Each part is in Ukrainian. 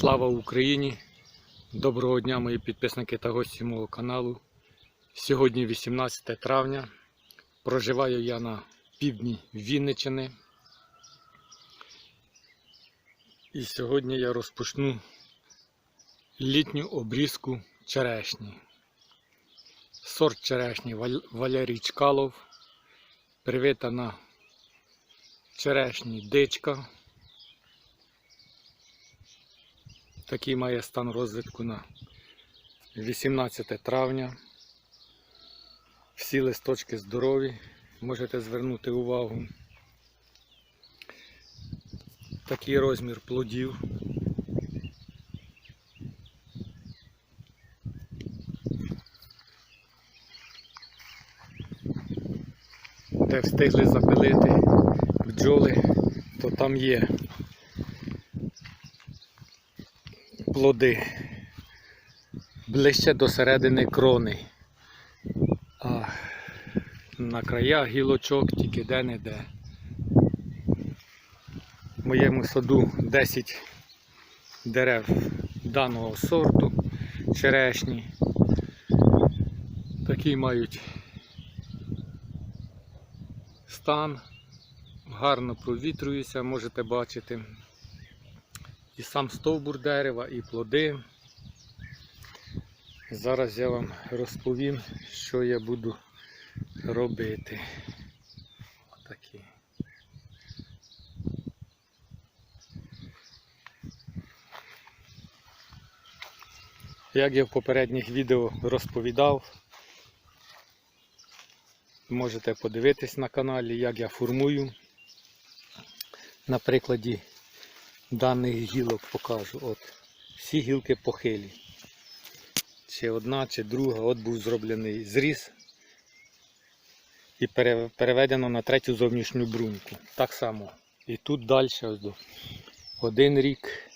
Слава Україні! Доброго дня, мої підписники та гості мого каналу. Сьогодні 18 травня. Проживаю я на півдні Вінничини. І сьогодні я розпочну літню обрізку черешні. Сорт черешні Валерій Чкалов. Привита на черешні дичка. Такий має стан розвитку на 18 травня. Всі листочки здорові, можете звернути увагу. Такий розмір плодів. Де встигли запилити бджоли, то там є плоди ближче до середини крони. А на краях гілочок тільки де-не-де. В моєму саду 10 дерев даного сорту черешні. Такий мають стан, гарно провітрюються, можете бачити і сам стовбур дерева, і плоди. Зараз я вам розповім, що я буду робити. Отакі. Як я в попередніх відео розповідав, можете подивитись на каналі, як я формую. На прикладі даних гілок покажу. От, всі гілки похилі. Чи одна, чи друга, от був зроблений зріз і переведено на третю зовнішню бруньку. Так само. І тут далі один рік.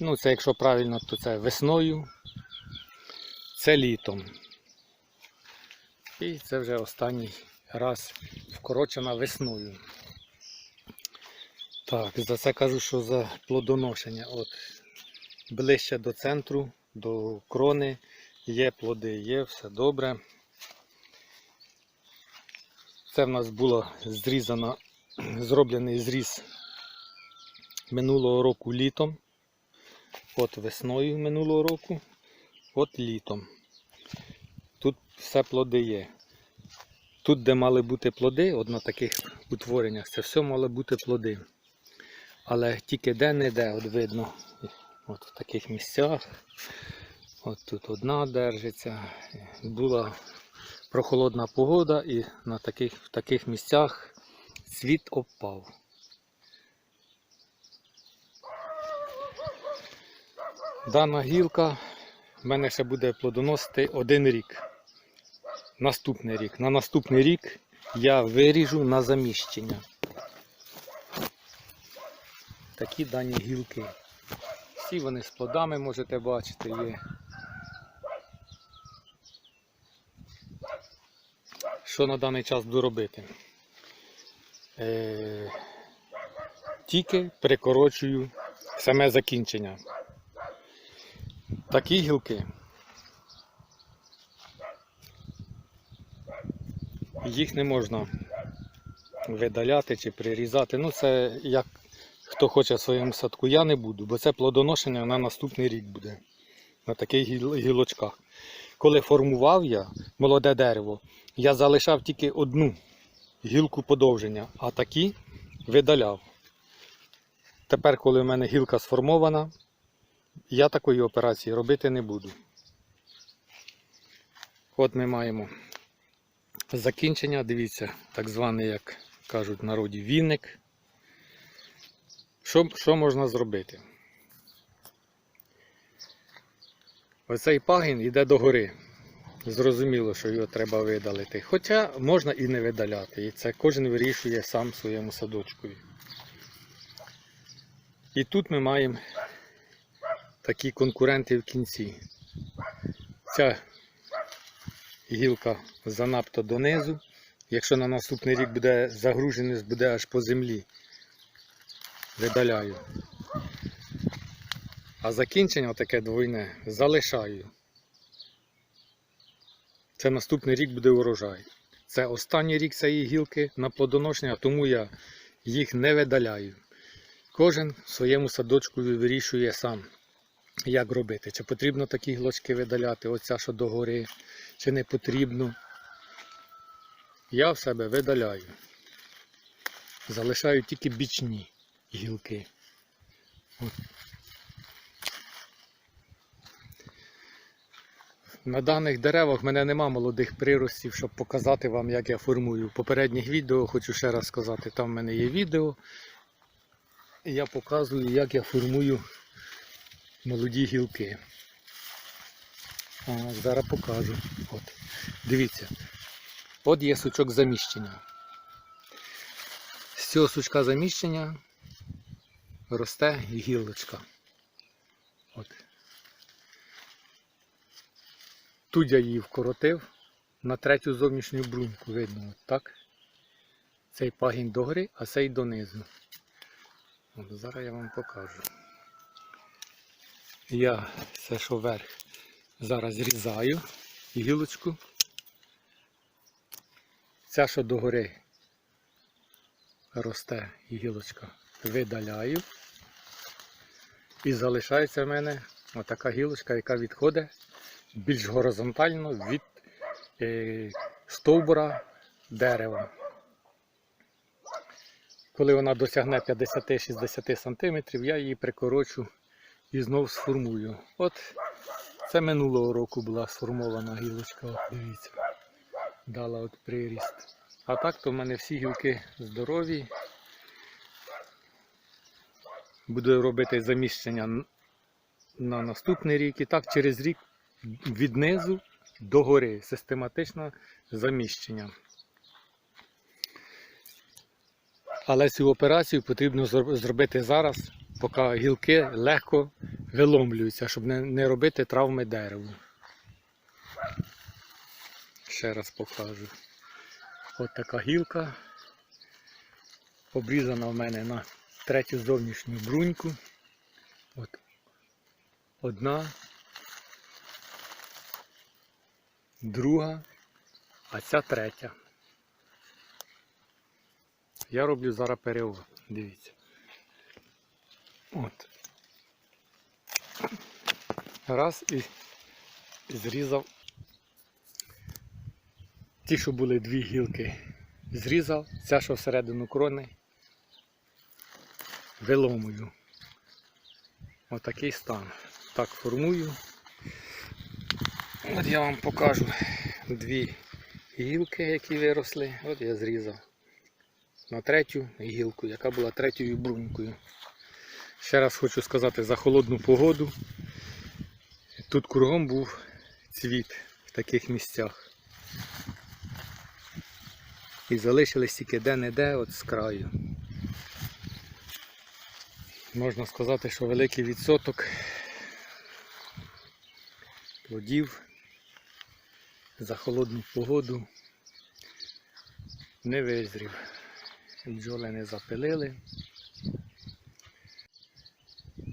Ну, це якщо правильно, то це весною, це літом. І це вже останній раз вкорочена весною. Так, за це кажу, що за плодоношення. От ближче до центру, до крони є плоди, є, все добре. Це в нас було зрізано, зроблений зріз минулого року літом. От весною минулого року, от літом. Тут все плоди є. Тут, де мали бути плоди, от на таких утвореннях, це все мали бути плоди. Але тільки де-не-де, от видно, от в таких місцях. От тут одна держиться. Була прохолодна погода і на таких, в таких місцях світ опав. Дана гілка в мене ще буде плодоносити один рік. Наступний рік. На наступний рік я виріжу на заміщення. Такі дані гілки. Всі вони з плодами можете бачити є. Що на даний час буду робити? Е, тільки прикорочую саме закінчення. Такі гілки. Їх не можна видаляти чи прирізати. Ну це як хто хоче в своєму садку. Я не буду, бо це плодоношення на наступний рік буде. На таких гілочках. Коли формував я молоде дерево, я залишав тільки одну гілку подовження, а такі видаляв. Тепер, коли в мене гілка сформована, я такої операції робити не буду. От ми маємо закінчення, дивіться, так званий, як кажуть народі, вінник. Що, що можна зробити? Оцей пагін йде догори. Зрозуміло, що його треба видалити. Хоча можна і не видаляти. І це кожен вирішує сам своєму садочкові. І тут ми маємо такі конкуренти в кінці. Ця гілка занадто донизу. Якщо на наступний рік буде загруженість, буде аж по землі. Видаляю. А закінчення таке двойне залишаю. Це наступний рік буде урожай. Це останній рік цієї гілки на плодоношення, тому я їх не видаляю. Кожен в своєму садочку вирішує сам, як робити. Чи потрібно такі гілочки видаляти, оця що догори, чи не потрібно. Я в себе видаляю. Залишаю тільки бічні гілки. От. На даних деревах в мене нема молодих приростів, щоб показати вам, як я формую. В попередніх відео хочу ще раз сказати, там в мене є відео. Я показую, як я формую молоді гілки. А, зараз покажу. От. Дивіться. От є сучок заміщення. З цього сучка заміщення росте гілочка. От. Тут я її вкоротив на третю зовнішню бруньку, видно, от так. Цей пагінь догори, а цей донизу. От зараз я вам покажу. Я все, що вверх, зараз зрізаю гілочку. Ця, що догори росте гілочка, видаляю. І залишається в мене отака гілочка, яка відходить більш горизонтально від е, стовбура дерева. Коли вона досягне 50-60 см, я її прикорочу і знов сформую. От це минулого року була сформована гілочка, от дивіться, дала от приріст. А так то в мене всі гілки здорові. Буду робити заміщення на наступний рік і так через рік від низу до гори. Систематичне заміщення. Але цю операцію потрібно зробити зараз, поки гілки легко виломлюються, щоб не, робити травми дереву. Ще раз покажу. От така гілка. Обрізана в мене на третю зовнішню бруньку. От. Одна, друга, а ця третя. Я роблю зараз переворот. Дивіться. От. Раз і зрізав. Ті, що були дві гілки, зрізав, ця, що всередину крони, виломую. Отакий стан. Так формую. От я вам покажу дві гілки, які виросли. От я зрізав на третю гілку, яка була третьою брунькою. Ще раз хочу сказати за холодну погоду. Тут кругом був цвіт в таких місцях. І залишились тільки де-не-де от з краю. Можна сказати, що великий відсоток плодів за холодну погоду не визрів. Бджоли не запилили.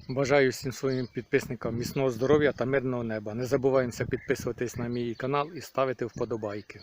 Бажаю всім своїм підписникам міцного здоров'я та мирного неба. Не забуваємося підписуватись на мій канал і ставити вподобайки.